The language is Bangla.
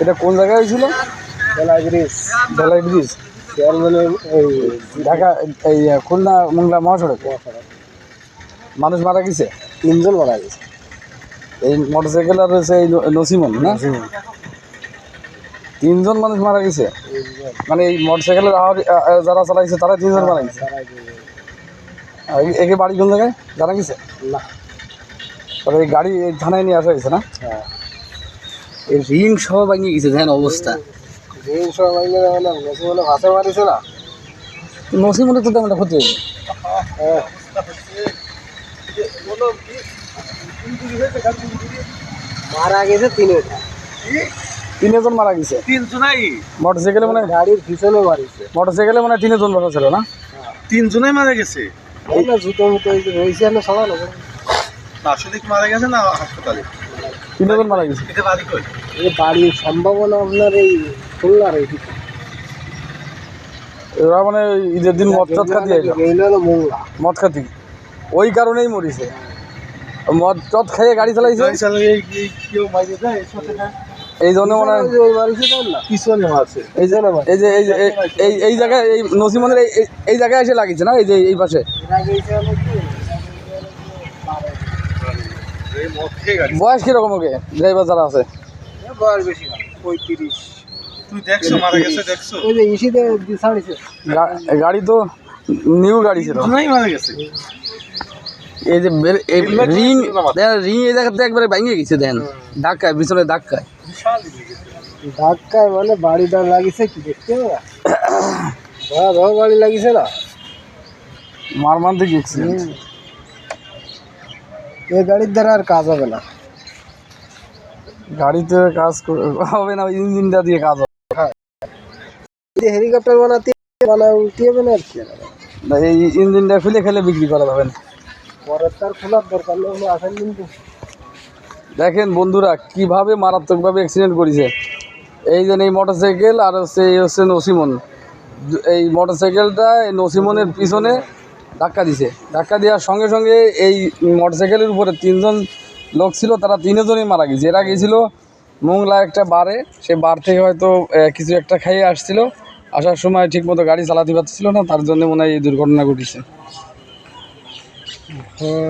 এটা কোন জায়গায় হয়েছিল? বেলা ব্রিজ। ধলাই ব্রিজ। চেয়ারম্যানের এই ঢাকা এই খুলনা মোংলা মহাসড়ক? মানুষ মারা গেছে? তিনজন মারা গেছে। এই মোটরসাইকেল আর হচ্ছে এই নসিমন না? তিনজন মানুষ মারা গেছে? মানে এই মোটরসাইকেলের যারা চালাইছে তারা তিনজন মারা গেছে? গেছে। একে বাড়ি কোন জায়গায়? জানা গেছে? না। তবে এই গাড়ি থানায় নিয়ে আসা হয়েছে না? হ্যাঁ। রিং সহ ভাঙিয়ে গেছে দেখেন অবস্থা। যেই সময় মানে বেশি মানে ভাষা মারিছে না? নসিমনের তো তেমন একটা ক্ষতি হয়েছে হ্যাঁ মারা গেছে তিনটা তিনজন মারা গেছে। তিনজনাই মোটরসাইকেলে মানে গাড়ির পিছনে মারিছে। মোটরসাইকেলে মানে তিনজন বসা ছিল না? তিনজনাই মারা গেছে। না জুতো মুতো এই যে রয়েছে না সবাই না আসলে মারা গেছে না হাসপাতালে? তিনজন মারা গেছে। এটা বাড়ি কই? এই বাড়ির সম্ভাবনা আপনার এই খুলনার এই দিকে। এরা মানে ঈদের দিন মদ টদ খাতি মোংলা। মদ খাতি? ওই কারণেই মরিছে। মদ টদ খাইয়ে গাড়ি চালাইছে? এই- জন্য মানে ওই যে ওই মারিছে তাই না? পিছনে মারছে। এই যে এই যে এই এই- জায়গায় এই নসিমনের এই এই- জায়গায় এসে লাগিয়েছে না? এই যে এই পাশে? বয়স কীরকম ওকে? ড্রাইভার যারা আছে? এ বয়স বেশি না পঁয়ত্রিশ। তুই দেখছ মারা গেছে দেখছ? ওই যে ইসিতে ছাড়িছে গাড়ি তো নিউ গাড়ি ছিল। মারা গেছে। এই যে রিং রিং এই জায়গাতে একবারে ভেঙে গেছে দেন। ধাক্কায় পিছনে ধাক্কায়। ধাক্কায় মানে বাড়িটা লাগিছে কি দেখতে লাগিছে না? মারমান্তিক অ্যাক্সিডেন্ট এই গাড়ির দ্বারা আর কাজ হবে না। গাড়িতে কাজ হবে না ইঞ্জিনটা দিয়ে কাজ হবে। হেলিকপ্টার বানাতে বানা হবে না আর কি? এই ইঞ্জিনটা খুলে খেলে বিক্রি করা যাবে না। পরের তার খোলার দরকার নেই আসেন কিন্তু। দেখেন বন্ধুরা কীভাবে মারাত্মকভাবে অ্যাক্সিডেন্ট করেছে। এই যে এই মোটরসাইকেল আর হচ্ছে এই হচ্ছে নসিমন। এই মোটরসাইকেলটা এই নসিমনের পিছনে ধাক্কা দিছে। ধাক্কা দেওয়ার সঙ্গে সঙ্গে এই মোটরসাইকেলের উপরে তিনজন লোক ছিল, তারা তিনজনই মারা গেছে। এরা গেছিল মোংলা একটা বারে। সে বার থেকে হয়তো কিছু একটা খাইয়ে আসছিল। আসার সময় ঠিকমতো গাড়ি চালাতে পারছিল না, তার জন্য মনে হয় এই দুর্ঘটনা ঘটেছে।